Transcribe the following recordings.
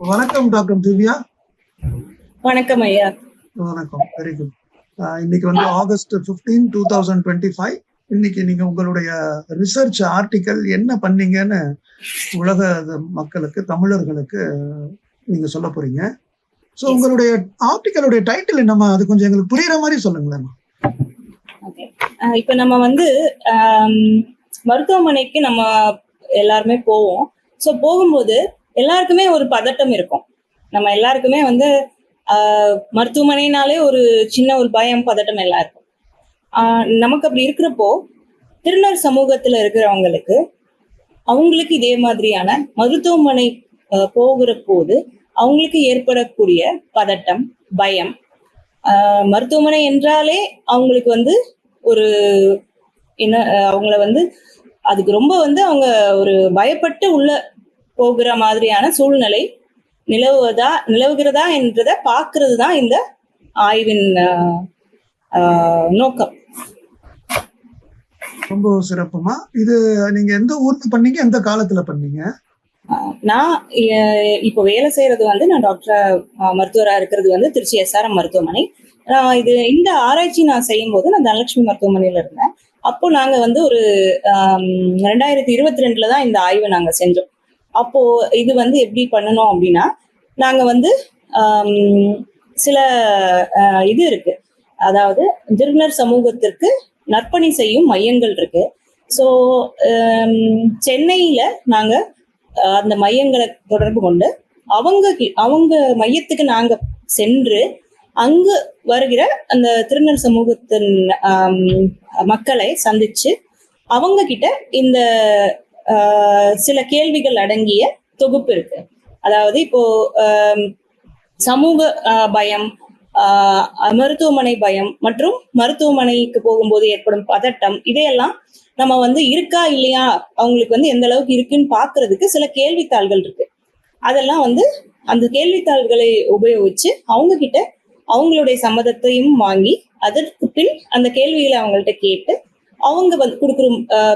வணக்கம் டாக்டர் திவ்யா. வணக்கம் ஐயா. வணக்கம் வெரி குட் இன்னைக்கு வந்து August 15 two thousand twenty five இன்னைக்கு நீங்க உங்களுடைய ரிசர்ச் ஆர்டிக்கல் என்ன பண்ணீங்கன்னு உலக மக்களுக்கு தமிழர்களுக்கு நீங்க சொல்ல போறீங்க. ஸோ. உங்களுடைய ஆர்டிக்கலுடைய டைட்டில் என்னம்மா அது கொஞ்சம் எங்களுக்கு புரியுற மாதிரி சொல்லுங்களேன் ஓகே இப்போ நம்ம வந்து மருத்துவமனைக்கு நம்ம எல்லாருமே போவோம். ஸோ போகும்போது எல்லாருக்குமே ஒரு பதட்டம் இருக்கும். நம்ம எல்லாருக்குமே வந்து மருத்துவமனைனாலே ஒரு சின்ன ஒரு பயம் பதட்டம் எல்லாம் இருக்கும். நமக்கு அப்படி இருக்கிறப்போ திருநர் சமூகத்துல இருக்கிறவங்களுக்கு அவங்களுக்கு இதே மாதிரியான மருத்துவமனை போகிற போது அவங்களுக்கு ஏற்படக்கூடிய பதட்டம் பயம் மருத்துவமனை என்றாலே அவங்களுக்கு வந்து ஒரு என்ன அவங்கள வந்து அதுக்கு ரொம்ப வந்து அவங்க ஒரு பயப்பட்டு உள்ள போகிற மாதிரியான சூழ்நிலை நிலவுவதா நிலவுகிறதா என்றதை பார்க்கிறது தான் இந்த ஆய்வின் நோக்கம். ரொம்ப சிறப்புமா. இது நீங்க எந்த ஊர்ல பண்ணீங்க எந்த காலத்துல பண்ணீங்க? நான் இப்போ வேலை செய்யறது வந்து நான் டாக்டரா மருத்துவரா இருக்கிறது வந்து திருச்சி எஸ்ஆர்எம் மருத்துவமனை. நான் இது இந்த ஆராய்ச்சி நான் செய்யும் போது நான் தனலட்சுமி மருத்துவமனையில இருந்தேன். அப்போ நாங்க வந்து ஒரு ரெண்டாயிரத்தி இருபத்தி ரெண்டுல தான் இந்த ஆய்வை நாங்க செஞ்சோம். அப்போ இது வந்து எப்படி பண்ணணும் அப்படின்னா நாங்க வந்து சில இது இருக்கு. அதாவது திருநர் சமூகத்திற்கு நற்பணி செய்யும் மையங்கள் இருக்கு. ஸோ சென்னையில நாங்க அந்த மையங்களை தொடர்பு கொண்டு அவங்க கி- அவங்க மையத்துக்கு நாங்க சென்று அங்கு வருகிற அந்த திருநர் சமூகத்தின் மக்களை சந்திச்சு அவங்க கிட்ட இந்த சில கேள்விகள் அடங்கிய தொகுப்பு இருக்கு. அதாவது இப்போ சமூக பயம் ஆஹ், மருத்துவமனை பயம் மற்றும் மருத்துவமனைக்கு போகும்போது ஏற்படும் பதட்டம் இதையெல்லாம் நம்ம வந்து இருக்கா இல்லையா? அவங்களுக்கு வந்து எந்த அளவுக்கு இருக்குன்னு பாக்குறதுக்கு சில கேள்வித்தாள்கள் இருக்கு. அதெல்லாம் வந்து அந்த கேள்வித்தாள்களை உபயோகிச்சு அவங்க கிட்ட அவங்களுடைய சம்மதத்தையும் வாங்கி அதற்கு பின் அந்த கேள்விகளை அவங்கள்ட்ட கேட்டு அவங்க வந்து கொடுக்குற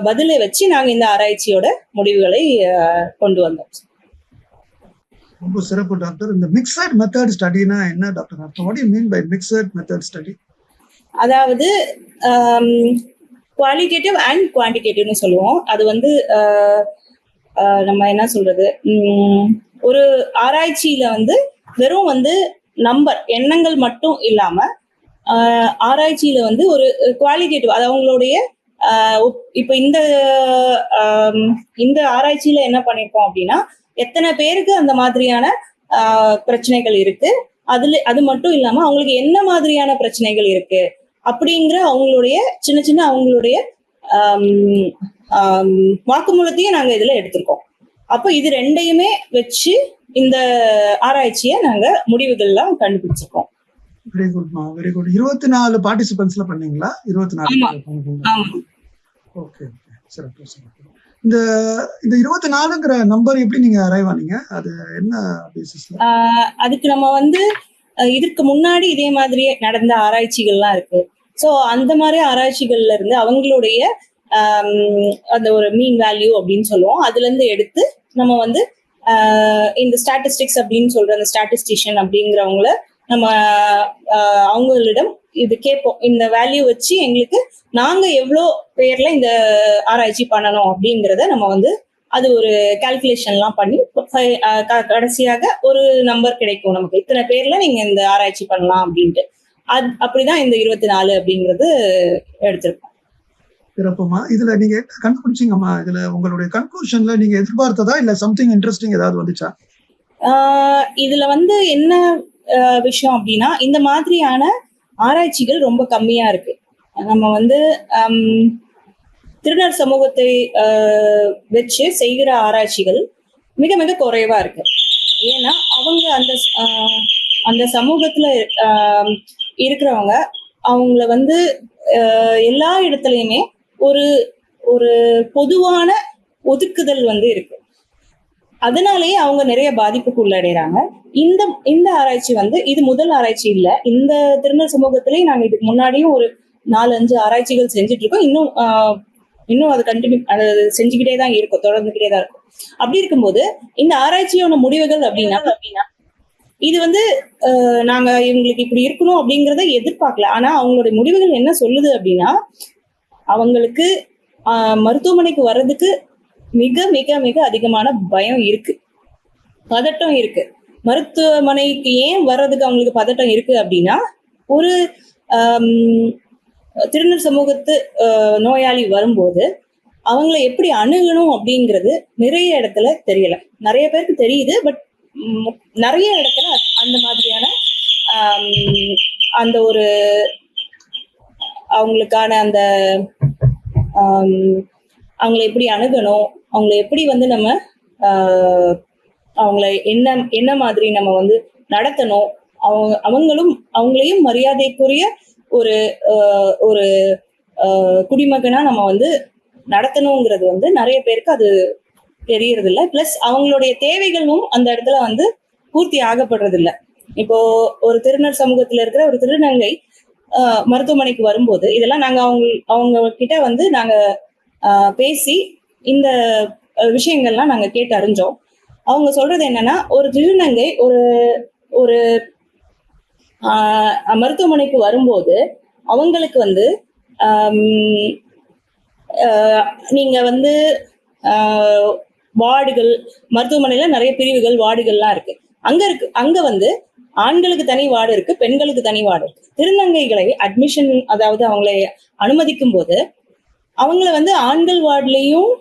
பதிலை வச்சு நாங்க இந்த ஆராய்ச்சியோட முடிவுகளை கொண்டு வந்தோம். ரொம்ப சிறப்பு டாக்டர். இந்த மிக்சட் மெத்தட் ஸ்டடினா என்ன டாக்டர்? அர்த்தம் what you mean by mixed method study அதாவது குவாலிட்டேட்டிவ் அண்ட் குவான்டிடேட்டிவ்னு சொல்லுவோம். அது வந்து நம்ம என்ன சொல்றது? ஒரு ஆராய்ச்சியில வந்து வெறும் வந்து நம்பர் எண்ணங்கள் மட்டும் இல்லாம ஆராய்ச்சியில வந்து ஒரு குவாலிட்டேட்டிவ் அது அவங்களுடைய இப்ப இந்த இந்த ஆராய்ச்சியில என்ன பண்ணிருக்கோம் அப்படின்னா எத்தனை பேருக்கு அந்த மாதிரியான பிரச்சனைகள் இருக்கு? அதுல அது மட்டும் இல்லாம அவங்களுக்கு என்ன மாதிரியான பிரச்சனைகள் இருக்கு? அப்படிங்கிற அவங்களுடைய சின்ன சின்ன அவங்களுடைய வாக்குமூலத்தையும் நாங்க இதுல எடுத்திருக்கோம். அப்போ இது ரெண்டையுமே வச்சு இந்த ஆராய்ச்சியை நாங்க முடிவுகள்லாம் கண்டுபிடிச்சிருக்கோம். வெரி குட்மா வெரி குட் இருபத்தி நாலு பார்ட்டிசிபென்ட்ஸ்ல பண்ணீங்களா? இருபத்தி நாலு ஓகே சிறப்பு சிறப்பு இந்த இந்த இருபத்தி நாலுங்கிற நம்பர் எப்படி நீங்க அரைவ் ஆனீங்க? அது என்ன பேசிஸ்ல ஆஹ் அதுக்கு நம்ம வந்து இதுக்கு இதற்கு முன்னாடி இதே மாதிரியே நடந்த ஆராய்ச்சிகள்லாம் இருக்கு. ஸோ அந்த மாதிரி ஆராய்ச்சிகள்ல இருந்து அவங்களுடைய அந்த ஒரு மீன் வேல்யூ அப்படின்னு சொல்லுவோம். அதுல இருந்து எடுத்து நம்ம வந்து ஆஹ் இந்த ஸ்டாட்டிஸ்டிக்ஸ் அப்படின்னு சொல்ற அந்த ஸ்டாட்டிஸ்டிஷியன் அப்படிங்கிறவங்கள நம்ம அவங்களிடம் இது கேட்போம். இந்த வேல்யூ வச்சு எங்களுக்கு நாங்க எவ்வளோ பேர்ல இந்த ஆராய்ச்சி பண்ணணும் அப்படிங்கிறத நம்ம வந்து அது ஒரு கால்குலேஷன்லாம் பண்ணி கடைசியாக ஒரு நம்பர் கிடைக்கும் நமக்கு. இத்தனை பேர்ல நீங்க இந்த ஆராய்ச்சி பண்ணலாம் அப்படின்ட்டு. அது அப்படிதான் இந்த இருபத்தி நாலு அப்படிங்கிறது எடுத்திருக்கோம். சிறப்புமா. இதுல நீங்க கண்டுபிடிச்சீங்கம்மா. இதுல உங்களுடைய கன்க்ளூஷன்ல நீங்க எதிர்பார்த்ததா இல்ல சம்திங் இன்ட்ரெஸ்டிங் ஏதாவது வந்துச்சா? இதுல வந்து என்ன விஷயம் அப்படின்னா இந்த மாதிரியான ஆராய்ச்சிகள் ரொம்ப கம்மியா இருக்கு. நம்ம வந்து திருநர் சமூகத்தை ஆஹ் வச்சு செய்கிற ஆராய்ச்சிகள் மிக மிக குறைவா இருக்கு. ஏன்னா அவங்க அந்த ஆஹ், அந்த சமூகத்துல ஆஹ், இருக்கிறவங்க அவங்கள வந்து ஆஹ், எல்லா இடத்துலையுமே ஒரு ஒரு பொதுவான ஒதுக்குதல் வந்து இருக்கு. அதனாலேயே அவங்க நிறைய பாதிப்புக்கு உள்ளடைறாங்க. இந்த இந்த ஆராய்ச்சி வந்து இது முதல் ஆராய்ச்சி இல்லை. இந்த திருநர் சமூகத்திலேயே நாங்கள் இதுக்கு முன்னாடியும் ஒரு நாலஞ்சு ஆராய்ச்சிகள் செஞ்சுட்டு இருக்கோம். இன்னும் இன்னும் அது கண்டினியூ அது செஞ்சுக்கிட்டே தான் இருக்கும் தொடர்ந்துகிட்டே தான் இருக்கும். அப்படி இருக்கும்போது இந்த ஆராய்ச்சியோட முடிவுகள் அப்படின்னா அப்படின்னா இது வந்து நாங்க இவங்களுக்கு இப்படி இருக்கணும் அப்படிங்கிறத எதிர்பார்க்கல. ஆனா அவங்களுடைய முடிவுகள் என்ன சொல்லுது அப்படின்னா அவங்களுக்கு மருத்துவமனைக்கு வர்றதுக்கு மிக மிக மிக அதிகமான பயம் இருக்கு. பதட்டம் இருக்கு. மருத்துவமனைக்கு ஏன் வர்றதுக்கு அவங்களுக்கு பதட்டம் இருக்கு அப்படின்னா ஒரு திருநர் சமூகத்து நோயாளி வரும்போது அவங்கள எப்படி அணுகணும் அப்படிங்கிறது நிறைய இடத்துல தெரியல. நிறைய பேருக்கு தெரியுது பட் நிறைய இடத்துல அந்த மாதிரியான அந்த ஒரு அவங்களுக்கான அந்த அவங்களை அவங்கள எப்படி அணுகணும் அவங்கள எப்படி வந்து நம்ம அவங்கள என்ன என்ன மாதிரி நம்ம வந்து நடத்தணும் அவங்க அவங்களும் அவங்களையும் மரியாதைக்குரிய ஒரு ஒரு குடிமகனா நம்ம வந்து நடத்தணுங்கிறது வந்து நிறைய பேருக்கு அது தெரியறது இல்லை பிளஸ் அவங்களுடைய தேவைகளும் அந்த இடத்துல வந்து பூர்த்தி ஆகப்படுறது இல்லை இப்போ ஒரு திருநர் சமூகத்துல இருக்கிற ஒரு திருநங்கை மருத்துவமனைக்கு வரும்போது இதெல்லாம் நாங்க அவங்க அவங்க கிட்ட வந்து நாங்க பேசி இந்த விஷயங்கள்லாம் நாங்க கேட்டு அறிஞ்சோம். அவங்க சொல்றது என்னன்னா ஒரு திருநங்கை ஒரு ஒரு மருத்துவமனைக்கு வரும்போது அவங்களுக்கு வந்து நீங்க வந்து வார்டுகள் மருத்துவமனையில நிறைய பிரிவுகள் வார்டுகள்லாம் இருக்கு. அங்க இருக்கு அங்க வந்து ஆண்களுக்கு தனி வார்டு இருக்கு பெண்களுக்கு தனி வார்டு இருக்கு. திருநங்கைகளை அட்மிஷன் அதாவது அவங்களை அனுமதிக்கும் போது அவங்கள வந்து ஆண்கள் வார்டுலயும்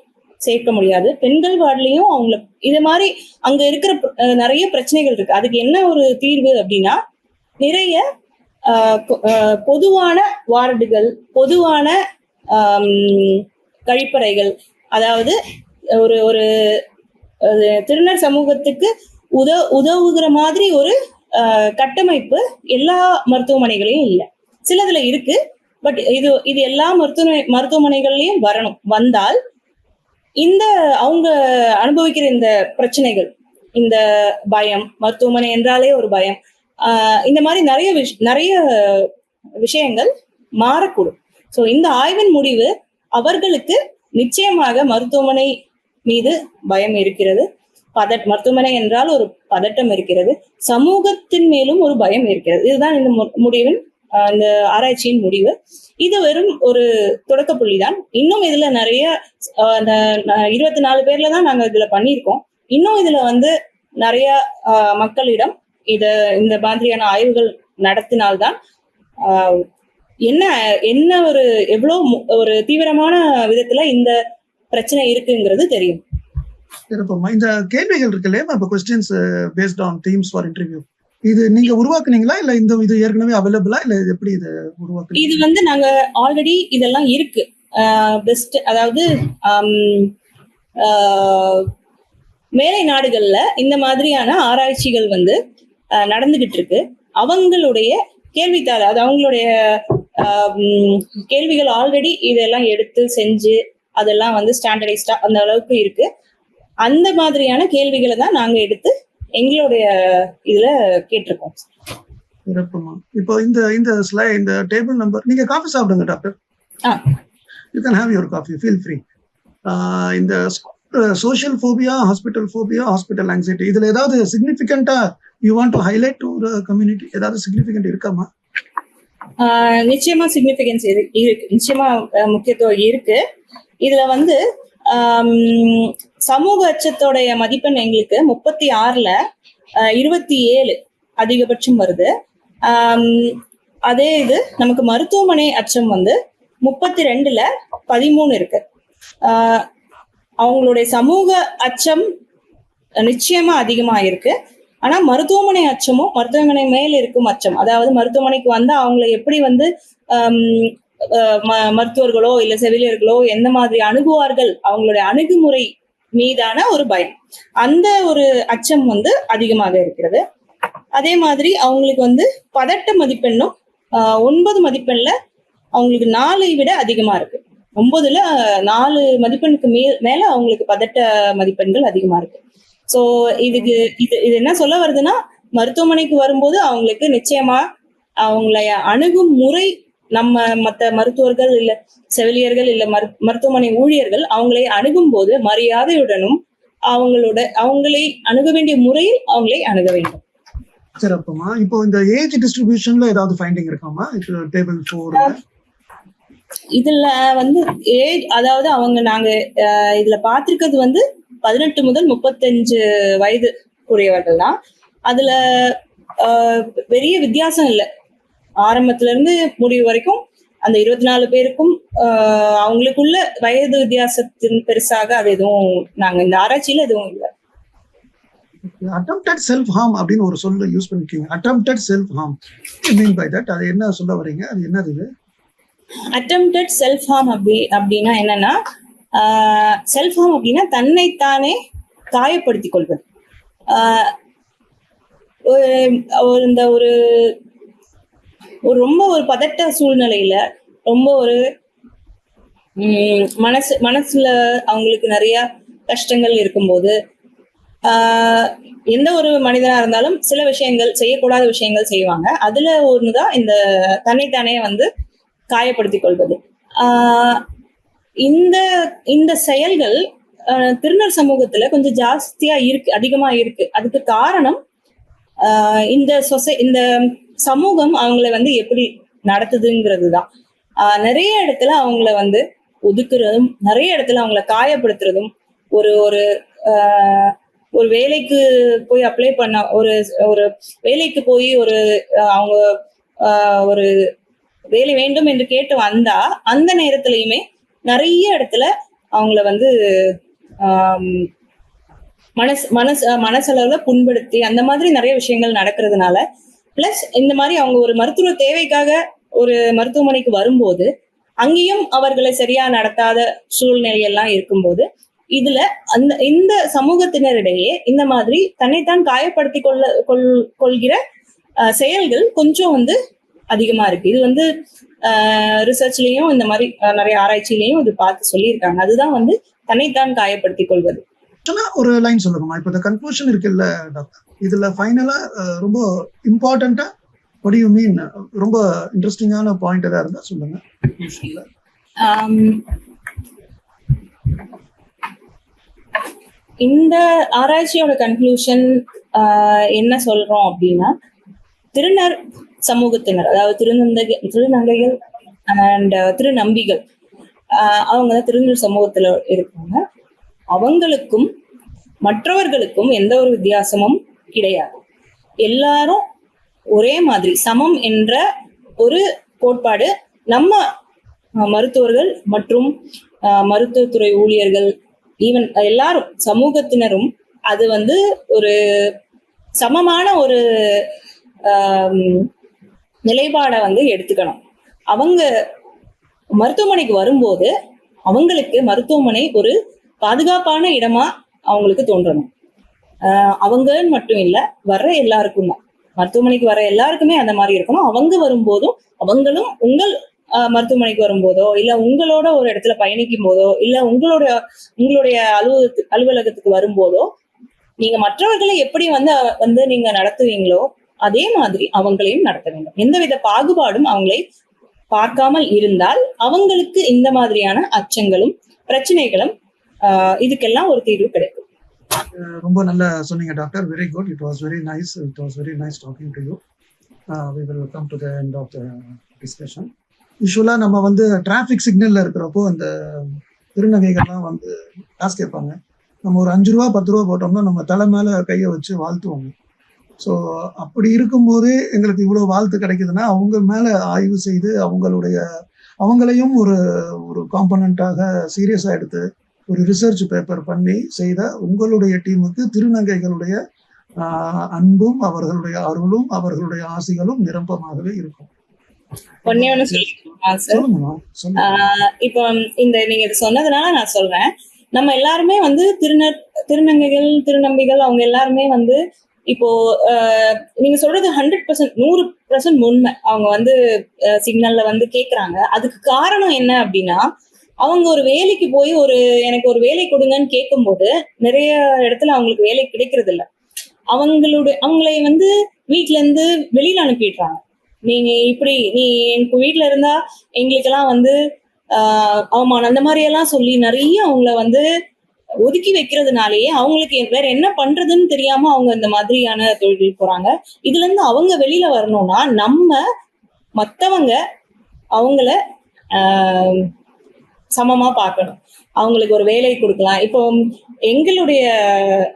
சேர்க்க முடியாது பெண்கள் வார்டுலயும் அவங்கள இது மாதிரி அங்க இருக்கிற நிறைய பிரச்சனைகள் இருக்கு. அதுக்கு என்ன ஒரு தீர்வு அப்படின்னா நிறைய ஆஹ், ஆஹ், பொதுவான வார்டுகள் பொதுவான கழிப்பறைகள். அதாவது ஒரு ஒரு திருநர் சமூகத்துக்கு உத உதவுகிற மாதிரி ஒரு ஆஹ், கட்டமைப்பு எல்லா மருத்துவமனைகளையும் இல்லை. சிலதுல இருக்கு பட் இது இது எல்லா மருத்துவ மருத்துவமனைகள்லயும் வரணும். வந்தால் இந்த அவங்க அனுபவிக்கிற இந்த பிரச்சனைகள் இந்த பயம் மருத்துவமனை என்றாலே ஒரு பயம் இந்த மாதிரி நிறைய விஷ் நிறைய விஷயங்கள் மாறக்கூடும். ஸோ இந்த ஆய்வின் முடிவு அவர்களுக்கு நிச்சயமாக மருத்துவமனை மீது பயம் இருக்கிறது. பதட் மருத்துவமனை என்றால் ஒரு பதட்டம் இருக்கிறது. சமூகத்தின் மேலும் ஒரு பயம் இருக்கிறது. இதுதான் இந்த மு- முடிவின் இந்த ஆராய்ச்சியின் முடிவு. இது வெறும் ஒரு தொடக்க புள்ளி தான் இன்னும் இதுல நிறைய அந்த இருபத்தி நாலு பேர்ல தான் நாங்க இதுல பண்ணியிருக்கோம். இன்னும் இதுல வந்து நிறைய மக்களிடம் இத இந்த மாதிரியான ஆய்வுகள் நடத்தினால்தான் என்ன என்ன ஒரு எவ்வளவு மு- ஒரு தீவிரமான விதத்துல இந்த பிரச்சனை இருக்குங்கிறது தெரியும். சிறப்புமா இந்த கேள்விகள் இருக்கு இல்லையா இப்போ questions based on themes for interview இது நீங்க உருவாக்குனீங்களா? இல்ல இந்த இது ஏற்கனவே அவைலபிளா இல்ல இது எப்படி இது உருவாக்குனீங்க? இது வந்து நாங்க ஆல்ரெடி இதெல்லாம் இருக்கு. பெஸ்ட் அதாவது மேலை நாடுகள்ல இந்த மாதிரியான ஆராய்ச்சிகள் வந்து நடந்துகிட்டு இருக்கு அவங்களுடைய கேள்வித்தாள் அது அவங்களுடைய கேள்விகள் ஆல்ரெடி இதெல்லாம் எடுத்து செஞ்சு அதெல்லாம் வந்து ஸ்டாண்டர்டைஸ்டா அந்த அளவுக்கு இருக்கு. அந்த மாதிரியான கேள்விகளை தான் நாங்க எடுத்து எங்களுடைய இதுல கேட்டிருக்கோம். சிறப்புமா. இப்போ இந்த இந்த ஸ்லை இந்த டேபிள் நம்பர் நீங்க காஃபி சாப்பிடுங்க doctor. You can have your coffee feel free இந்த social phobia hospital phobia hospital anxiety இதுல ஏதாவது சிக்னிஃபிகண்டா you want to highlight to community ஏதாவது சிக்னிஃபிகண்ட் இருக்காமா? ஆஹ் நிச்சயமா சிக்னிபிகன்ஸ் இருக்கு. நிச்சயமா முக்கியத்துவம் இருக்கு. இதுல வந்து சமூக அச்சத்தோடைய மதிப்பெண் எங்களுக்கு முப்பத்தி ஆறுல இருபத்தி ஏழு அதிகபட்சம் வருது. அதே இது நமக்கு மருத்துவமனை அச்சம் வந்து முப்பத்தி ரெண்டுல பதிமூணு இருக்கு. ஆஹ், அவங்களுடைய சமூக அச்சம் நிச்சயமா அதிகமா இருக்கு. ஆனா மருத்துவமனை அச்சமும் மருத்துவமனை மேல் இருக்கும் அச்சம். அதாவது மருத்துவமனைக்கு வந்து அவங்களை எப்படி வந்து ம- மருத்துவர்களோ இல்ல செவிலியர்களோ எந்த மாதிரி அணுகுவார்கள் அவங்களுடைய அணுகுமுறை மீதான ஒரு பயம். அந்த ஒரு அச்சம் வந்து அதிகமாக இருக்கிறது. அதே மாதிரி அவங்களுக்கு வந்து பதட்ட மதிப்பெண்ணும் ஒன்பது மதிப்பெண்ல அவங்களுக்கு நாலை விட அதிகமா இருக்கு. ஒன்பதுல நாலு மதிப்பெண்ணுக்கு மே மேல அவங்களுக்கு பதட்ட மதிப்பெண்கள் அதிகமா இருக்கு. சோ இதுக்கு இது இது என்ன சொல்ல வருதுன்னா மருத்துவமனைக்கு வரும்போது அவங்களுக்கு நிச்சயமா அவங்களை அணுகும் முறை நம்ம மத்த மருத்துவர்கள் இல்ல செவிலியர்கள் இல்ல மரு- மருத்துவமனை ஊழியர்கள் அவங்களை அணுகும் போது மரியாதையுடனும் அவங்களோட அவங்களை அணுக வேண்டிய முறையில் அவங்களை அணுக வேண்டும். சிறப்புமா. இப்போ இந்த ஏஜ் டிஸ்ட்ரிபியூஷன்ல ஏதாவது ஃபைண்டிங் இருக்காமா? டேபிள் ஃபோர் இதுல வந்து ஏஜ் அதாவது அவங்க நாங்க இதுல பாத்திருக்கிறது வந்து பதினெட்டு முதல் முப்பத்தஞ்சு வயது உடையவர்கள் தான். அதுல பெரிய வித்தியாசம் இல்லை. ஆரம்பத்துல இருந்து முடிவு வரைக்கும் அந்த இருபத்தி நாலு பேருக்கும் அவங்களுக்குள்ள வயது வித்தியாசத்தின் பெருசாக அது எதுவும் நாங்க இந்த ஆராய்ச்சியில எதுவும் இல்லை. அட்டம்ப்டட் செல்ஃப் ஹார்ம் அப்படின்னு ஒரு சொல்ல யூஸ் பண்ணிருக்கீங்க attempted self harm mean by that அது என்ன சொல்ல வரீங்க அது என்னது அட்டம்ப்டட் செல்ஃப் ஹார்ம் அப்படி அப்படின்னா என்னன்னா செல்ஃப் ஹார்ம் அப்படின்னா தன்னைத்தானே காயப்படுத்திக் கொள்வது. ஆஹ் ஒரு ஒரு இந்த ஒரு ஒரு ரொம்ப ஒரு பதட்ட சூழ்நிலையில ரொம்ப ஒரு உம், மனசு மனசுல அவங்களுக்கு நிறைய கஷ்டங்கள் இருக்கும்போது ஆஹ் எந்த ஒரு மனிதனா இருந்தாலும் சில விஷயங்கள் செய்யக்கூடாத விஷயங்கள் செய்வாங்க. அதுல ஒண்ணுதான் இந்த தன்னைத்தானே வந்து காயப்படுத்திக் கொள்வது இந்த இந்த செயல்கள் திருநர் சமூகத்துல கொஞ்சம் ஜாஸ்தியா இருக்கு அதிகமா இருக்கு. அதுக்கு காரணம் இந்த சொசை இந்த சமூகம் அவங்கள வந்து எப்படி நடத்துதுங்கிறது தான் நிறைய இடத்துல அவங்கள வந்து ஒதுக்குறதும் நிறைய இடத்துல அவங்கள காயப்படுத்துறதும் ஒரு ஒரு ஒரு வேலைக்கு போய் அப்ளை பண்ண ஒரு ஒரு வேலைக்கு போய் ஒரு அவங்க ஒரு வேலை வேண்டும் என்று கேட்டு வந்தா அந்த நேரத்திலயுமே நிறைய இடத்துல அவங்கள வந்து மனசு மனசு மனசளவுல புண்படுத்தி அந்த மாதிரி நிறைய விஷயங்கள் நடக்கிறதுனால பிளஸ் இந்த மாதிரி அவங்க ஒரு மருத்துவ தேவைக்காக ஒரு மருத்துவமனைக்கு வரும்போது அங்கேயும் அவர்களை சரியா நடத்தாத சூழ்நிலையெல்லாம் இருக்கும்போது இதுல அந்த இந்த சமூகத்தினரிடையே இந்த மாதிரி தன்னைத்தான் காயப்படுத்தி கொள்ள கொள் கொள்கிற செயல்கள் கொஞ்சம் வந்து அதிகமா இருக்கு. இது வந்து ரிசர்ச்லயும் இந்த மாதிரி நிறைய ஆராய்ச்சியிலையும் இது பார்த்து சொல்லியிருக்காங்க. அதுதான் வந்து தன்னைத்தான் காயப்படுத்திக் கொள்வது. ஒரு லைன் சொல்லுங்கம்மா இப்போ இந்த கன்க்ளூஷன் இருக்குல்ல டாக்டர் இதுல ஃபைனலா ரொம்ப இம்பார்ட்டண்டா you மீன் ரொம்ப இன்ட்ரெஸ்டிங்கான பாயிண்ட் ஏதாவது இருந்தா சொல்லுங்க. இந்த ஆராய்ச்சியோட கன்க்ளூஷன் என்ன சொல்றோம் அப்படின்னா திருநர் சமூகத்தினர் அதாவது திருநங்கை திருநங்கைகள் அண்ட் uh, திருநம்பிகள். அவங்க தான் திருநர் சமூகத்துல இருக்காங்க அவங்களுக்கும் மற்றவர்களுக்கும் எந்த ஒரு வித்தியாசமும் கிடையாது. எல்லாரும் ஒரே மாதிரி சமம் என்ற ஒரு கோட்பாடு நம்ம மருத்துவர்கள் மற்றும் மருத்துவத்துறை ஊழியர்கள் ஈவன் எல்லாரும் சமூகத்தினரும் அது வந்து ஒரு சமமான ஒரு நிலைப்பாடை வந்து எடுத்துக்கணும். அவங்க மருத்துவமனைக்கு வரும்போது அவங்களுக்கு மருத்துவமனை ஒரு பாதுகாப்பான இடமா அவங்களுக்கு தோன்றணும். ஆஹ் அவங்கன்னு மட்டும் இல்லை வர்ற எல்லாருக்கும் தான். மருத்துவமனைக்கு வர எல்லாருக்குமே அந்த மாதிரி இருக்கணும். அவங்க வரும்போதும் அவங்களும் உங்கள் மருத்துவமனைக்கு வரும்போதோ இல்ல உங்களோட ஒரு இடத்துல பயணிக்கும் போதோ இல்ல உங்களோட உங்களுடைய அலுவலகத்துக்கு அலுவலகத்துக்கு வரும்போதோ நீங்க மற்றவர்களை எப்படி வந்து வந்து நீங்க நடத்துவீங்களோ அதே மாதிரி அவங்களையும் நடத்த வேண்டும். எந்தவித பாகுபாடும் அவங்களை பார்க்காமல் இருந்தால் அவங்களுக்கு இந்த மாதிரியான அச்சங்களும் பிரச்சனைகளும் இதுக்கெல்லாம் ஒரு தீர்வு கிடைக்கும். ரொம்ப நல்ல சொன்னீங்க doctor. Very good it was very nice it was very nice talking to you we will come to the end of the discussion யூஸ்வலாக நம்ம வந்து டிராஃபிக் சிக்னலில் இருக்கிறப்போ அந்த திருநகைகள்லாம் வந்து காசு கேட்பாங்க நம்ம ஒரு அஞ்சு ரூபா பத்து ரூபா போட்டோம்னா நம்ம தலை மேலே கையை வச்சு வாழ்த்துவாங்க. ஸோ அப்படி இருக்கும்போது எங்களுக்கு இவ்வளோ வாழ்த்து கிடைக்குதுன்னா அவங்க மேல ஆய்வு செய்து அவங்களுடைய அவங்களையும் ஒரு ஒரு காம்பனண்ட்டாக சீரியஸாக எடுத்து ஒரு ரிசர்ச் பேப்பர் பண்ணி செய்த உங்களுடைய டீமுக்கு திருநங்கைகளுடைய அன்பும் அவர்களுடைய அருளும் அவர்களுடைய ஆசைகளும் நிரம்பமாகவே இருக்கும். ஒன்னே ஒண்ணு இப்போ இந்த நீங்க இது சொன்னதுனால நான் சொல்றேன். நம்ம எல்லாருமே வந்து திருநர் திருநங்கைகள் திருநம்பிகள் அவங்க எல்லாருமே வந்து இப்போ நீங்க சொல்றது ஹண்ட்ரட் பர்சன்ட் நூறு பர்சன்ட் உண்மை. அவங்க வந்து சிக்னல்ல வந்து கேக்குறாங்க. அதுக்கு காரணம் என்ன அப்படின்னா அவங்க ஒரு வேலைக்கு போய் ஒரு எனக்கு ஒரு வேலை கொடுங்கன்னு கேட்கும்போது நிறைய இடத்துல அவங்களுக்கு வேலை கிடைக்கிறது இல்ல அவங்களுடைய அவங்களை வந்து வீட்ல இருந்து வெளியில அனுப்பிடுறாங்க. நீங்க இப்படி நீ எனக்கு வீட்டுல இருந்தா எங்களுக்கெல்லாம் வந்து ஆஹ் அவமானம் அந்த மாதிரி எல்லாம் சொல்லி நிறைய அவங்கள வந்து ஒதுக்கி வைக்கிறதுனாலயே அவங்களுக்கு வேற என்ன பண்றதுன்னு தெரியாம அவங்க இந்த மாதிரியான தொழில் போறாங்க. இதுல இருந்து அவங்க வெளியில வரணும்னா நம்ம மத்தவங்க அவங்கள சமமா பார்க்கணும். அவங்களுக்கு ஒரு வேலை கொடுக்கலாம். இப்போ எங்களுடைய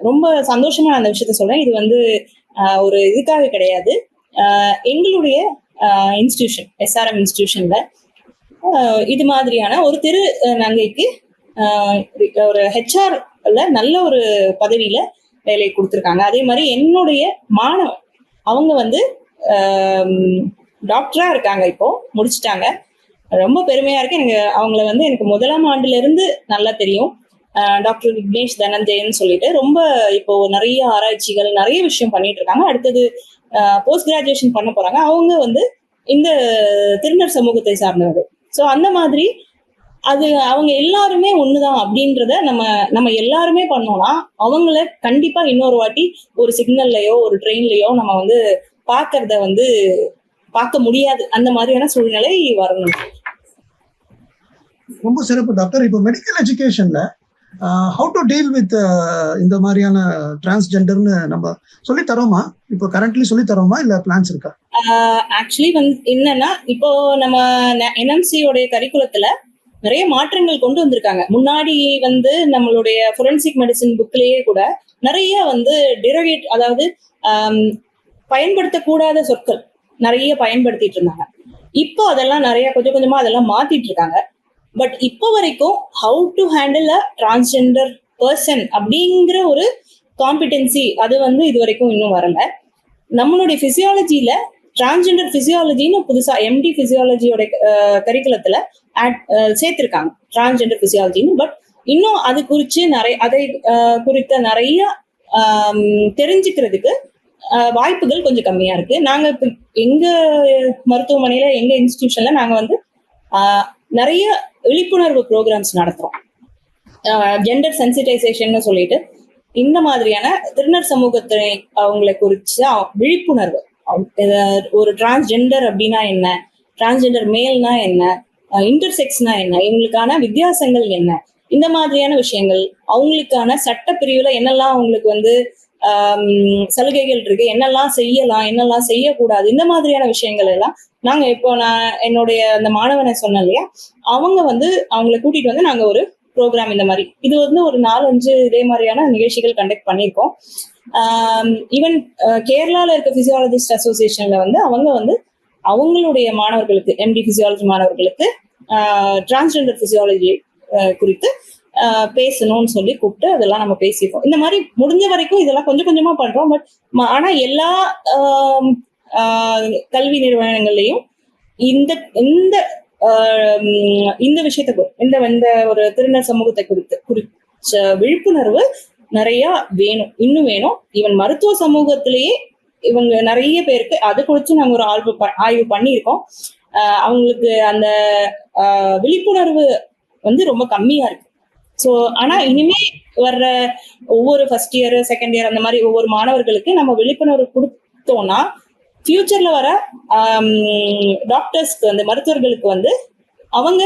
ரொம்ப சந்தோஷமா நான் அந்த விஷயத்த சொல்றேன். இது வந்து ஒரு இதுக்காக கிடையாது. எங்களுடைய இன்ஸ்டிடியூஷன் எஸ்ஆர்எம் இன்ஸ்டிடியூஷன்ல இது மாதிரியான ஒரு திரு நங்கைக்கு ஒரு ஹெச்ஆர்ல நல்ல ஒரு பதவியில வேலை கொடுத்துருக்காங்க. அதே மாதிரி என்னுடைய மாணவன் அவங்க வந்து டாக்டரா இருக்காங்க இப்போ முடிச்சிட்டாங்க. ரொம்ப பெருமையா இருக்கு. எனக்கு அவங்கள வந்து எனக்கு முதலாம் ஆண்டுல இருந்து நல்லா தெரியும். டாக்டர் விக்னேஷ் தனஞ்சயன் சொல்லிட்டு ரொம்ப இப்போ நிறைய ஆராய்ச்சிகள் நிறைய விஷயம் பண்ணிட்டு இருக்காங்க. அடுத்தது போஸ்ட் கிராஜுவேஷன் பண்ண போறாங்க. அவங்க வந்து இந்த திருநர் சமூகத்தை சார்ந்தவர்கள். ஸோ அந்த மாதிரி அது அவங்க எல்லாருமே ஒண்ணுதான் அப்படின்றத நம்ம நம்ம எல்லாருமே பண்ணோம்னா அவங்கள கண்டிப்பா இன்னொரு வாட்டி ஒரு சிக்னல்லையோ ஒரு ட்ரெயின்லயோ நம்ம வந்து பார்க்கறத வந்து பார்க்க முடியாது. அந்த மாதிரியான சூழ்நிலை வரணும். ரொம்ப சிறப்பு டாக்டர். இப்போ மெடிக்கல் எஜுகேஷன்ல ஹவு டு டீல் வித் இந்த மாதிரியான டிரான்ஸ்ஜெண்டர்னு நம்ம சொல்லி தரோமா? இப்போ கரண்ட்லி சொல்லி தரோமா? இல்ல பிளான்ஸ் இருக்கா? ஆக்சுவலி வந்து என்னன்னா இப்போ நம்ம என்எம்சியோடைய கரிக்குலத்துல நிறைய மாற்றங்கள் கொண்டு வந்திருக்காங்க. முன்னாடி வந்து நம்மளுடைய ஃபொரன்சிக் மெடிசின் புக்லேயே கூட நிறைய வந்து டிரோகேட் அதாவது பயன்படுத்தக்கூடாத சொற்கள் நிறைய பயன்படுத்திட்டு இருந்தாங்க. இப்போ அதெல்லாம் நிறைய கொஞ்சம் கொஞ்சமா அதெல்லாம் மாத்திட்டு இருக்காங்க. பட் இப்போ வரைக்கும் how to handle a transgender person அப்படிங்கிற ஒரு காம்பிடென்சி அது வந்து இது வரைக்கும் இன்னும் வரல. நம்மளுடைய பிசியாலஜியில டிரான்ஸ்ஜெண்டர் பிசியாலஜின்னு புதுசா எம்டி பிசியாலஜியோட கரிக்குலத்துல சேர்த்திருக்காங்க. டிரான்ஸ்ஜெண்டர் பிசியாலஜின்னு பட் இன்னும் அது குறித்து நிறைய அதை குறித்த நிறைய தெரிஞ்சுக்கிறதுக்கு வாய்ப்புகள் கொஞ்சம் கம்மியா இருக்கு. நாங்க இப்போ எங்க மருத்துவமனையில எங்க இன்ஸ்டிடியூஷன்ல நாங்க வந்து நிறைய விழிப்புணர்வு ப்ரோக்ராம்ஸ் நடத்துறோம். ஜெண்டர் சென்சிட்டைசேஷன் சொல்லிட்டு இந்த மாதிரியான திருநர் சமூகத்தை அவங்களை குறிச்ச விழிப்புணர்வு. ஒரு டிரான்ஸ்ஜெண்டர் அப்படின்னா என்ன? டிரான்ஸ்ஜெண்டர் மேல்னா என்ன? இன்டர்செக்ஸ்னா என்ன? இவங்களுக்கான வித்தியாசங்கள் என்ன? இந்த மாதிரியான விஷயங்கள் அவங்களுக்கான சட்ட பிரிவுல என்னெல்லாம் அவங்களுக்கு வந்து சலுகைகள் இருக்கு? என்னெல்லாம் செய்யலாம்? என்னெல்லாம் செய்யக்கூடாது? இந்த மாதிரியான விஷயங்கள் எல்லாம் நாங்க இப்போ நான் என்னுடைய அந்த மாணவனை சொன்னேன் இல்லையா? அவங்க வந்து அவங்களை கூட்டிட்டு வந்து நாங்க ஒரு ப்ரோக்ராம் இந்த மாதிரி. இது வந்து ஒரு நாலஞ்சு இதே மாதிரியான நிகழ்ச்சிகள் கண்டக்ட் பண்ணியிருக்கோம். Um, ஈவன் கேரளால uh, இருக்க பிசியாலஜிஸ்ட் அசோசியேஷன்ல வந்து அவங்க வந்து அவங்களுடைய மாணவர்களுக்கு எம்டி பிசியாலஜி மாணவர்களுக்கு uh, டிரான்ஸ்ஜெண்டர் பிசியாலஜி uh, குறித்து பேசணும்னு சொல்லி கூப்பிட்டு அதெல்லாம் நம்ம பேசியிருக்கோம். இந்த மாதிரி முடிஞ்ச வரைக்கும் இதெல்லாம் கொஞ்சம் கொஞ்சமா பண்றோம். பட் ஆனா எல்லா um, கல்வி நிறுவனங்கள்லையும் இந்த இந்த um, இந்த விஷயத்தை இந்த இந்த ஒரு திருநர் சமூகத்தை குறித்து குறிச்ச விழிப்புணர்வு நிறைய வேணும் இன்னும் வேணும். ஈவன் மருத்துவ சமூகத்திலேயே இவங்க நிறைய பேருக்கு அது குறித்து நாங்கள் ஒரு ஆய்வு ஆய்வு பண்ணியிருக்கோம். அவங்களுக்கு அந்த விழிப்புணர்வு வந்து ரொம்ப கம்மியா இருக்கு. ஸோ ஆனா இனிமே வர்ற ஒவ்வொரு ஃபர்ஸ்ட் இயர் செகண்ட் இயர் அந்த மாதிரி ஒவ்வொரு மாணவர்களுக்கு நம்ம விழிப்புணர்வு கொடுத்தோம்னா ஃபியூச்சர்ல வர டாக்டர்ஸ்க்கு வந்து மருத்துவர்களுக்கு வந்து அவங்க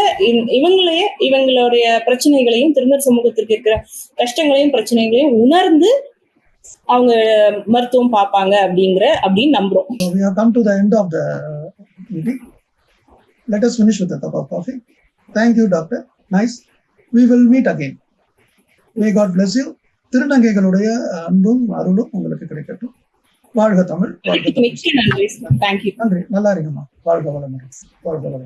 இவங்களையே இவங்களுடைய பிரச்சனைகளையும் திருநர் சமூகத்திற்கு இருக்கிற கஷ்டங்களையும் பிரச்சனைகளையும் உணர்ந்து அவங்க மருத்துவம் பார்ப்பாங்க அப்படிங்கிற அப்படின்னு நம்புறோம் So we have come to the end of the meeting. Let us finish with a cup of coffee. Thank you, doctor. Nice. We will meet again. May God bless you. திருநங்கைகளுடைய அன்பும் அருளும் உங்களுக்கு கிடைக்கட்டும் வாழ்க தமிழ் நன்றி நல்லா இருங்கம்மா வாழ்க வளமுடன் வாழ்க வளமுடன்